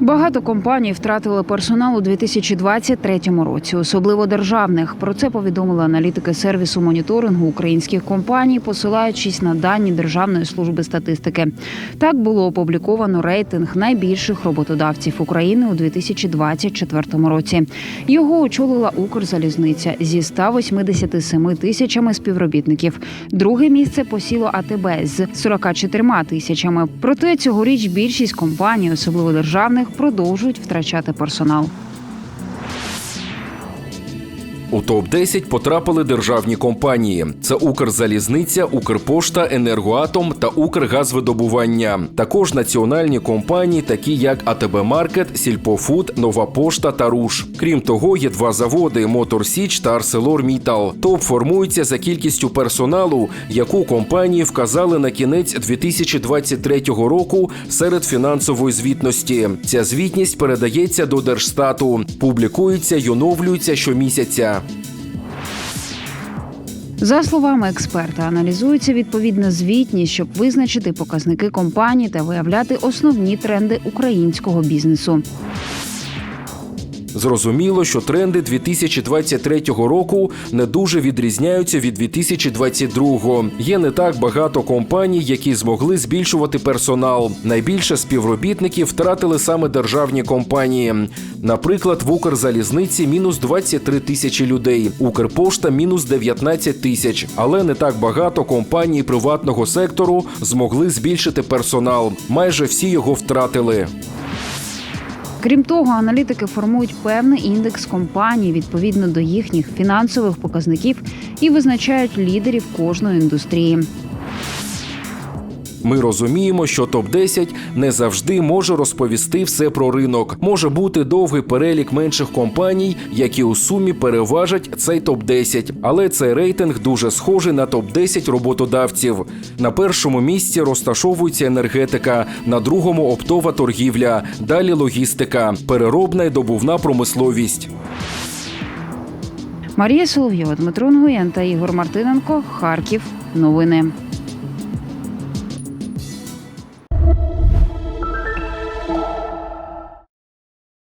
Багато компаній втратили персонал у 2023 році, особливо державних. Про це повідомили аналітики сервісу моніторингу українських компаній, посилаючись на дані Державної служби статистики. Так було опубліковано рейтинг найбільших роботодавців України у 2024 році. Його очолила Укрзалізниця зі 187 тисячами співробітників. Друге місце посіло АТБ з 44 тисячами. Проте цьогоріч більшість компаній, особливо державних, продовжують втрачати персонал. У топ 10 потрапили державні компанії: це Укрзалізниця, Укрпошта, Енергоатом та Укргазвидобування. Також національні компанії, такі як АТБ Маркет, Сільпофуд, Нова Пошта та Руш. Крім того, є два заводи Мотор Січ та Арселор Мітал. Топ формується за кількістю персоналу, яку компанії вказали на кінець 2023 року серед фінансової звітності. Ця звітність передається до Держстату, публікується й оновлюється щомісяця. За словами експерта, аналізується відповідна звітність, щоб визначити показники компанії та виявляти основні тренди українського бізнесу. Зрозуміло, що тренди 2023 року не дуже відрізняються від 2022. Є не так багато компаній, які змогли збільшувати персонал. Найбільше співробітників втратили саме державні компанії. Наприклад, в Укрзалізниці мінус 23 тисячі людей, Укрпошта мінус 19 тисяч. Але не так багато компаній приватного сектору змогли збільшити персонал. Майже всі його втратили. Крім того, аналітики формують певний індекс компаній відповідно до їхніх фінансових показників і визначають лідерів кожної індустрії. Ми розуміємо, що топ 10 не завжди може розповісти все про ринок. Може бути довгий перелік менших компаній, які у сумі переважать цей топ 10 Але цей рейтинг дуже схожий на топ 10 роботодавців. На першому місці розташовується енергетика, на другому оптова торгівля, далі логістика, переробна і добувна промисловість. Марія Соловйова, Дмитро Нгуєн та Ігор Мартиненко. Харків. Новини.